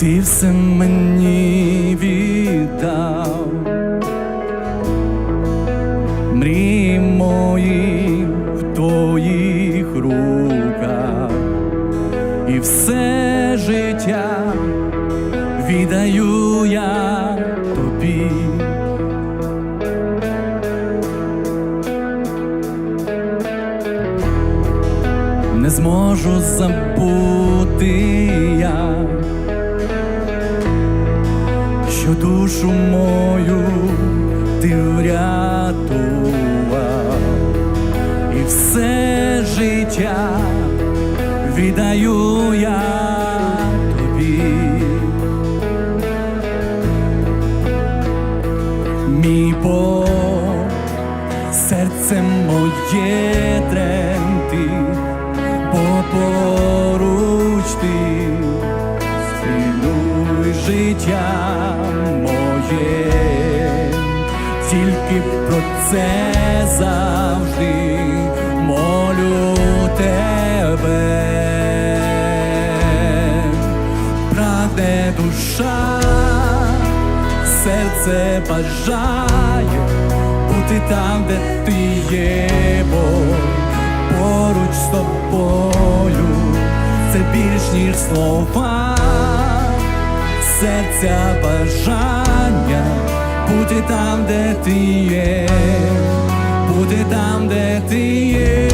ти все мені віддав. Мрії мої в твоїх руках, і все життя віддаю я тобі. Не зможу забути я, що душу мою ти врятував, і все життя віддаю я тобі. Мій Бог, серце моє тремтить, бо поруч тільки про це завжди молю тебе. Прагне душа, серце бажає бути там, де ти є, бо поруч з тобою це більш ніж слова, серця бажання бути там, де ти є, бути там, де ти є.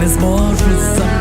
не зможу забути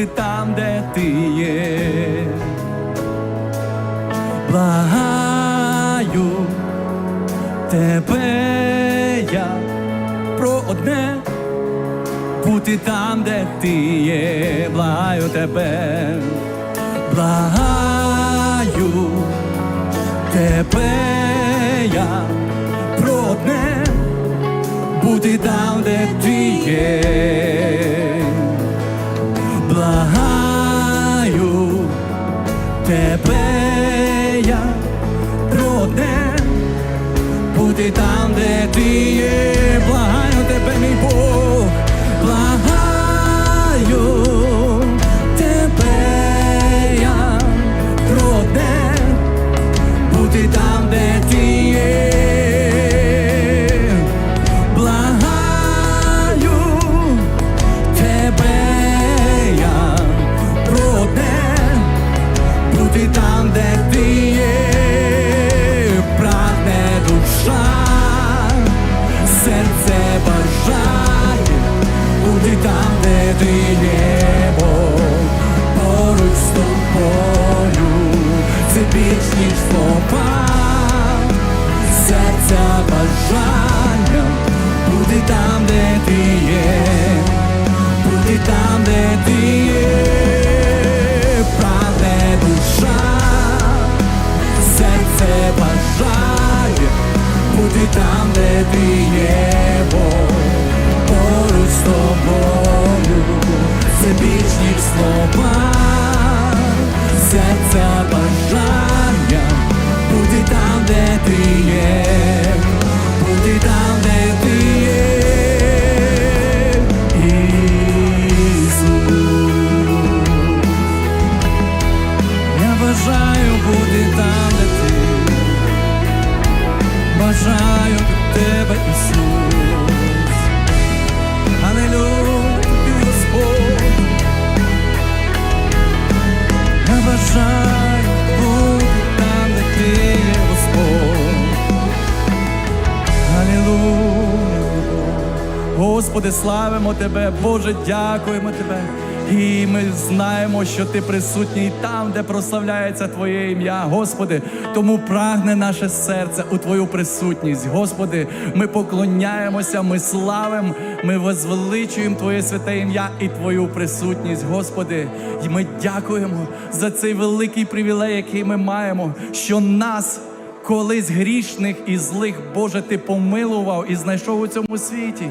бути там, де ти є. Благаю тебе я про одне бути там, де ти є, благаю тебе, благаю тебе я про одне бути там, де ти є. ти небо, поруч тобою, це більш ніж серця бажання, бути там, де ти є, бути там, де ти є, праве душа, серце бажає, бути там, де ти є. Бо з тобою, це більш ніж слова, серця бажання. Бажаю бути там, де ти є, Господь. Алілуя. Господи, славимо Тебе, Боже, дякуємо Тебе. І ми знаємо, що Ти присутній там, де прославляється Твоє ім'я, Господи. Тому прагне наше серце у Твою присутність. Господи, ми поклоняємося, ми славимо, ми возвеличуємо Твоє святе ім'я і Твою присутність, Господи. І ми дякуємо за цей великий привілей, який ми маємо, що нас колись грішних і злих, Боже, Ти помилував і знайшов у цьому світі.